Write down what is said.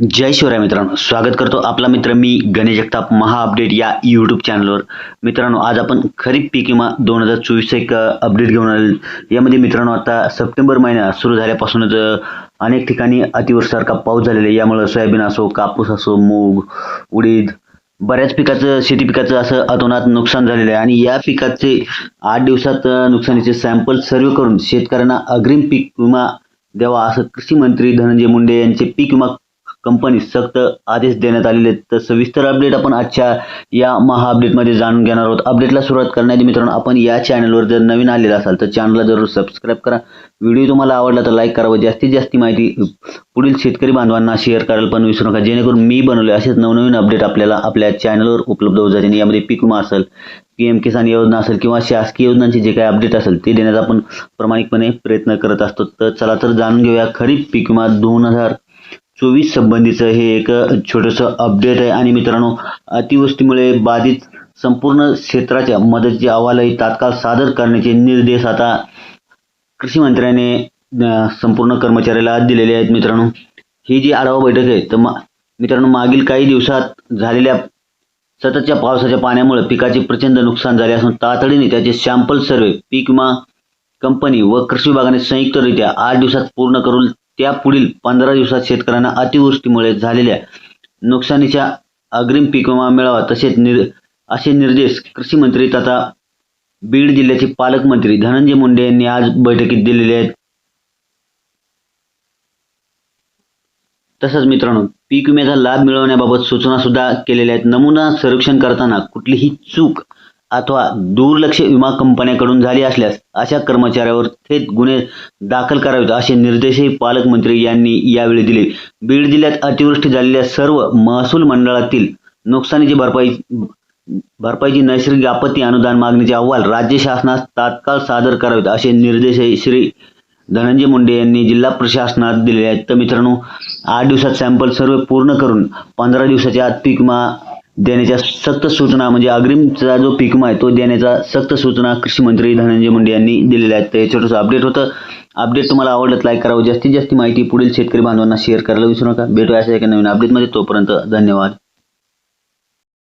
जय शिवराय मित्रांनो स्वागत करतो आपला मित्र मी गणेश जगताप महा अपडेट या यूट्यूब चॅनलवर मित्रांनो आज आपण खरीप पीक विमा दोन हजार चोवीसचा एक अपडेट घेऊन आले यामध्ये मित्रांनो आता सप्टेंबर महिना सुरू झाल्यापासूनच अनेक ठिकाणी अतिवृष्टीसारखा पाऊस झालेला आहे. यामुळं सोयाबीन असो कापूस असो मूग उडीद बऱ्याच पिकाचं शेती पिकाचं असं अतोनात नुकसान झालेलं आहे. आणि या पिकाचे आठ दिवसात नुकसानीचे सॅम्पल सर्व करून शेतकऱ्यांना अग्रिम पीक विमा द्यावा असं कृषी मंत्री धनंजय मुंडे यांचे पीक विमा कंपनी सक्त आदेश देण्यात आलेले आहेत. तर सविस्तर अपडेट आपण आजच्या या महा अपडेटमध्ये जाणून घेणार आहोत. अपडेटला सुरुवात करण्याआधी मित्रांनो आपण या चॅनलवर जर नवीन आलेला असाल तर चॅनलला जरूर सबस्क्राईब करा. व्हिडिओ तुम्हाला आवडला तर लाईक करा व जास्तीत जास्त माहिती पुढील शेतकरी बांधवांना शेअर करायला पण विसरू नका. जेणेकरून मी बनवले असेच नवनवीन अपडेट आपल्याला आपल्या चॅनलवर उपलब्ध होत जाते यामध्ये पीक विमा असेल पी एम किसान योजना असेल किंवा शासकीय योजनांचे जे काही अपडेट असेल ते देण्याचा आपण प्रामाणिकपणे प्रयत्न करत असतो. तर चला तर जाणून घेऊया खरीप पीक विमा दोन हजार चोवीस संबंधीचं हे एक छोटंसं अपडेट आहे. आणि मित्रांनो अतिवृष्टीमुळे बाधित संपूर्ण क्षेत्राच्या मदतीचे अहवालही तात्काळ सादर करण्याचे निर्देश आता कृषी मंत्र्याने संपूर्ण कर्मचाऱ्याला दिलेले आहेत मित्रांनो. ही जी आढावा बैठक आहे तर मा मित्रांनो मागील काही दिवसात झालेल्या सततच्या पावसाच्या पाण्यामुळे पिकाचे प्रचंड नुकसान झाले असून तातडीने त्याचे सॅम्पल सर्वे पीक विमा कंपनी व कृषी विभागाने संयुक्तरित्या आठ दिवसात पूर्ण करून त्या पुढील पंधरा दिवसात शेतकऱ्यांना अतिवृष्टीमुळे झालेल्या नुकसानीच्या अग्रिम पीक विमा मिळावा तसेच निर असे निर्देश कृषी मंत्री तथा बीड जिल्ह्याचे पालकमंत्री धनंजय मुंडे यांनी आज बैठकीत दिलेले आहेत. तसंच मित्रांनो पीक विम्याचा लाभ मिळवण्याबाबत सूचना सुद्धा केलेल्या आहेत. नमुना सर्वेक्षण करताना कुठलीही चूक अथवा दुर्लक्ष विमा कंपन्याकडून झाली असल्यास अशा कर्मचाऱ्यावर थेट गुन्हे दाखल करावेत असे निर्देशही पालकमंत्री यांनी यावेळी दिले. बीड जिल्ह्यात अतिवृष्टी झालेल्या सर्व महसूल मंडळातील नुकसानीची भरपाई भरपाईची नैसर्गिक आपत्ती अनुदान मागणीचे अहवाल राज्य शासनास तात्काळ सादर करावेत असे निर्देशही श्री धनंजय मुंडे यांनी जिल्हा प्रशासनात दिलेले आहेत. तर मित्रांनो आठ दिवसात सॅम्पल सर्व पूर्ण करून पंधरा दिवसाच्या आत पीक विमा देण्याच्या सक्त सूचना म्हणजे अग्रिमचा जो पिकमा आहे तो देण्याचा सक्त सूचना कृषी मंत्री धनंजय मुंडे यांनी दिलेल्या आहेत. तर छोटंसं अपडेट होतं. अपडेट तुम्हाला आवडलं लाईक करावं. जास्तीत जास्त माहिती पुढील शेतकरी बांधवांना शेअर करायला विसरू नका. भेटूया अशा एका नवीन अपडेटमध्ये तोपर्यंत धन्यवाद.